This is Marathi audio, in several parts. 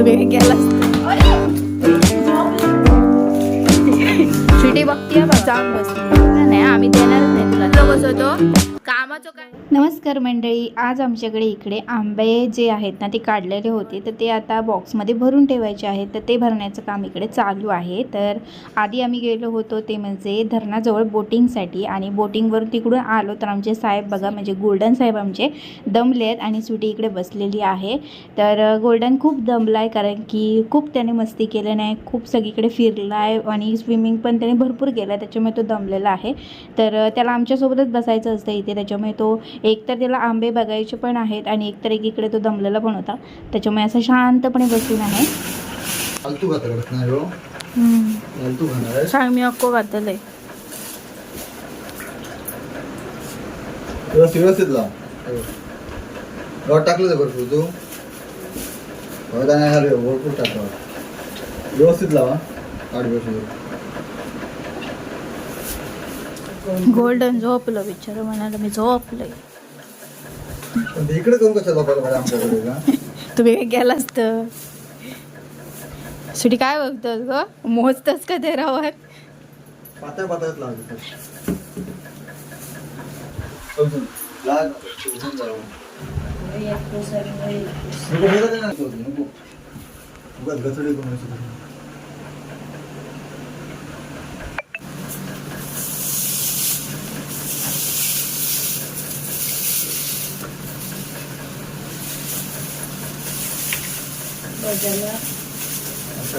तू वेळ गेलास शिटी बघतीये बघ बसली नाही आम्ही देणारच नाही तुला. होतो? कामाचं काय? नमस्कार मंडळी आज आमच्याकडे इकडे आंबे जे आहेत ना ते काढलेले होते. तर ते आता बॉक्समध्ये भरून ठेवायचे आहेत. तर ते भरण्याचं काम इकडे चालू आहे. तर आधी आम्ही गेलो होतो ते म्हणजे धरणाजवळ बोटिंगसाठी आणि बोटिंगवरून तिकडून आलो तर आमचे साहेब बघा म्हणजे गोल्डन साहेब आमचे दमले आहेत आणि सुटी इकडे बसलेली आहे. तर गोल्डन खूप दमला आहे कारण की खूप त्याने मस्ती केली नाही खूप सगळीकडे फिरला आहे आणि स्विमिंग पण त्याने भरपूर केलं आहे त्याच्यामुळे तो दमलेला आहे. तर त्याला आमच्यासोबतच बसायचं असतं इथे. त्याच्यामुळे तो एक तर त्याला आंबे बघायचे पण आहेत आणि एक तर एकीकडे तो दमलेला पण होता. त्याच्यामुळे असं शांतपणे बसून आहे. हो. सांग मी अक्को घातलंय व्यवस्थित लाव. टाकलं ते भरपूर तू. टाकलं व्यवस्थित लावा. आठ व्यवस्थित गोल्डन झोपलं बिचार म्हणाला मी इकडे करून कसं आमच्याकडे का? तुम्ही काय गेलास तर? सुटी काय बघतोस ग? मोजतस का ते रावर पातळ पातळच लावायचं समजून. लाग. समजून जावं. नको बोलत नाही ना तू, नको. उगाच गचडी करून असं करू.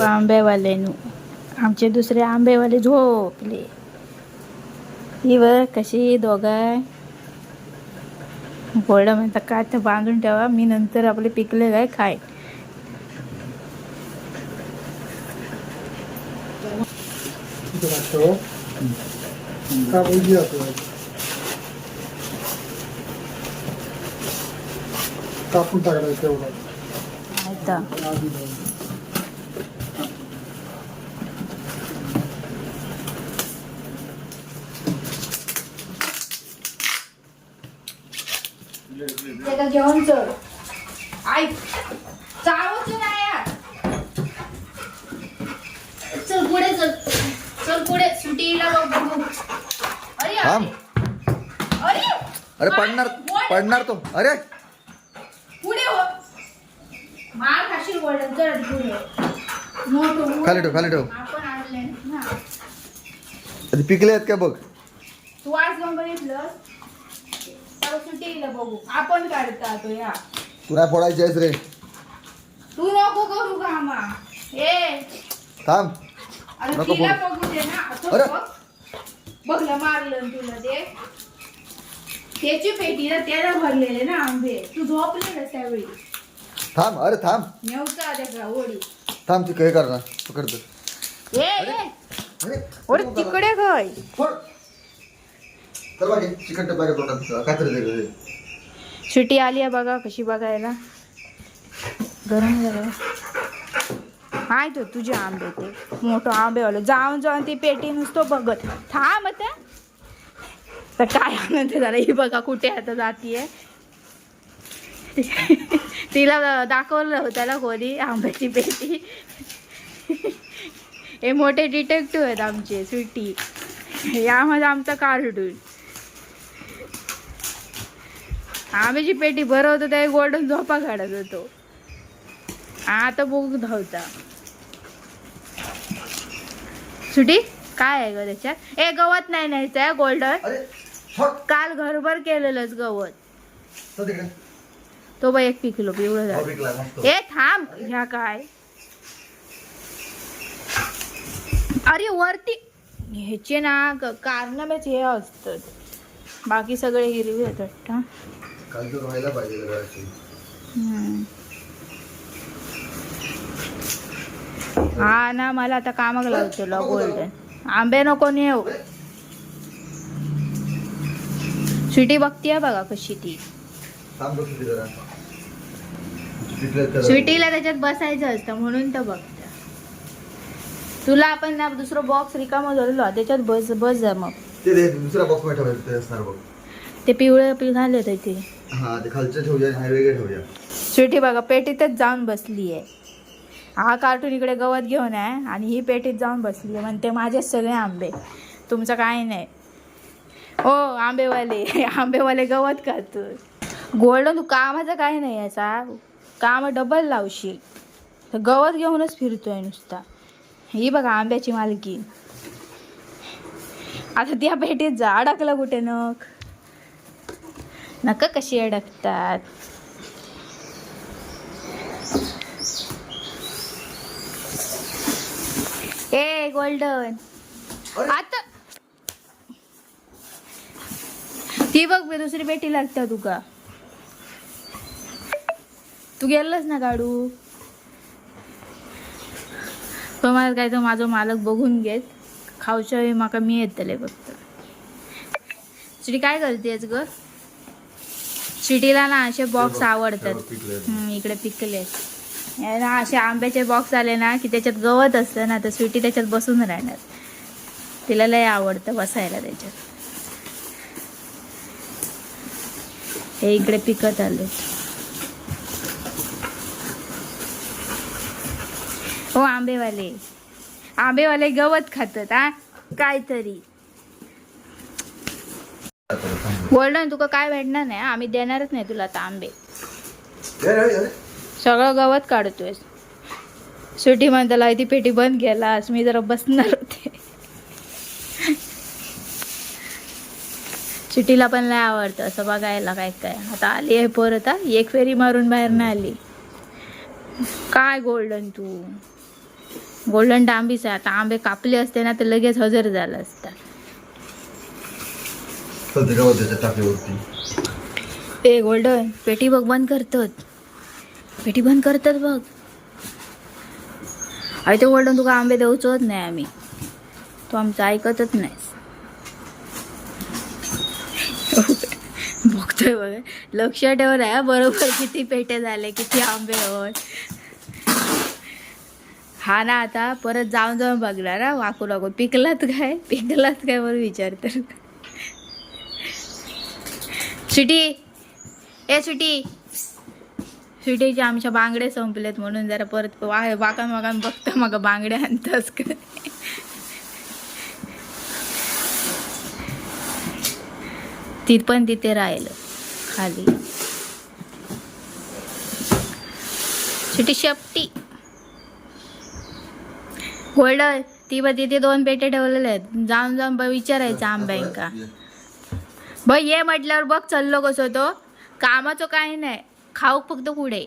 आंबेवाले आमचे दुसरे आंबेवाले झोपले. इवर कशी दोघाय गोल्ड म्हणता काय तर बांधून ठेवा मी नंतर आपले पिकले काय खाय. कापून टाकायचं तेवढं. त्याला घेऊन चल. ऐक चालूच नाही यार. चल पुढे चल. चल पुढे सुटीला बघ बघू. अरे थांब. अरे. अरे. पडणार पडणार तो. अरे पुढे हो पुढे मोठं खाली ठेव खाली ठेव. आपण आणले ना. आधी पिकले आहेत का बघ? तू आज जाऊन बघितलं? बघू. आपण काढता तो या. तू नाही फोडायची आहेस रे. तू नको करू कामा ए. थांब. अरे नको तिला बोल. बघू दे ना. असं अरे. बघ. बघलं मारलं ना तुला ते. त्याची पेटी ना त्याला भरलेले ना आंबे. तू झोपलेलं त्यावेळी. थांब अरे थांब. थांब ती काय करणार? पकडतो ए ए. अरे तिकडे काय फोड. चल बाकी चिकन तरी दे सुटी आली आहे बघा कशी बघायला. गरम झालं. हाय तो तुझे आंबे ते. मोठं आंबे वालं जाऊन जाऊन ती पेटी नुसतं बघत. थांब आता. तर काय आनंद झाला? ही बघा कुठे आता जातीये. तिला दाखवलं होतं त्याला कोणी आंब्याची पेटी. हे मोठे डिटेक्टिव्ह आहेत आमचे स्वीटी. यामध्ये आमचा कार्टून. आंब्याची पेटी भरवतो त्या गोल्डन झोपा काढत होतो. आता बघू धावता. सुटी काय आहे ग त्याच्यात? ए गवत नाही न्यायचं आहे गोल्डन काल घरभर केलेलंच गवत. तो बघ एक पिकलो पिवळं हो, झालं ए थांब ह्या काय? अरे वरती ह्याचे ना कारणामेच हे असतात. बाकी सगळे हिरवे काल जराशी. हम्म. हा ना मला आता कामाक लावतो गोल्डन आंबे नको नेऊ. स्वीटी बघतीये बघा कशी ती थांब बघ किती जरा पिकले तर स्वीटीला त्याच्यात बसायचं असतं म्हणून तर बघता तुला आपण ना दुसरं बॉक्स रिकामा धरलो त्याच्यात बस बस जा मग. ते दे दुसऱ्या बॉक्समध्ये ठेवायचं ते असणार बघ. ते पिवळे पिवळे झाले होते ते. हा ते खालचं ठेवूया आणि हे वेगळे ठेवूया. स्वीटी बघा पेटीतच जाऊन बसली आहे. हा कार्टून इकडे गवत घेऊन आहे आणि ही पेटीत जाऊन बसली आहे. म्हणते माझेच सगळे आंबे. तुमचं काय नाही. हो आंबेवाले. आंबेवाले गवत खातो गोल्डन कामाचं काय नाही याचा. काम डबल लावशील. तर गवत घेऊनच फिरतोय नुसता. ही बघा आंब्याची मालकी. आता त्या पेटीत जा अडकलं कुठे नक नका कशी अडकतात? ए गोल्डन. आता. ती बघ दुसरी पेटी लागता तुका. तू गेलंच ना काढू पण मला काय तर माझं मालक बघून घेत. खाऊच्या वेळी माका मी येतले फक्त. चिडी काय करतेस ग? चिटीला ना असे बॉक्स आवडतात. हम्म, इकडे पिकले. ना असे आंब्याचे बॉक्स आले ना की त्याच्यात गवत असतं ना तर स्वीटी त्याच्यात बसून राहणार. तिला लय आवडतं बसायला त्याच्यात. हे इकडे पिकत आले हो आंबेवाले. आंबेवाले गवत खातात हा? काहीतरी. गोल्डन तुका काय भेटणार नाही? आम्ही देणारच नाही तुला आता आंबे. सगळं गवत काढतोय सुटी म्हणताला ती पेटी बंद केलास मी जरा बसणार होते. सुटीला पण लय आवडतं असं बघायला काय काय. आता आली आहे परत हा एक फेरी मारून बाहेर नाही आली. काय गोल्डन तू? गोल्डन डांबीच आहे आता आंबे कापले असते ना तर लगेच हजर झाला असता. ए गोल्डन पेटी बघ बंद करतात. पेटी बंद करतात बघ. अरे ते गोल्डन तुका आंबे देऊच होत नाही आम्ही. तू आमचं ऐकतच नाहीस बघतोय बघ. लक्ष ठेव रे हा, बरोबर किती पेटे झाले किती आंबे होत हा ना आता परत जाऊन जाऊन बघणार हा? वाकू लागू पिकलात काय? पिकलात काय बरं तर. सुटी ए सुटी सुटीचे आमच्या बांगडे संपलेत म्हणून जरा परत वा वाकान वाकान बघता मग बांगडे आणतास काय ती पण तिथे राहिलं खाली. सुटी शेपटी. गोल्डन ती बघ तिथे दोन पेटे ठेवलेले आहेत. जाऊन जाऊन बघ विचारायचं आंब्यांका. बघ ये. म्हटल्यावर बघ चाललो कसं तो. कामाचं काही नाही. खाऊ फक्त पुढे.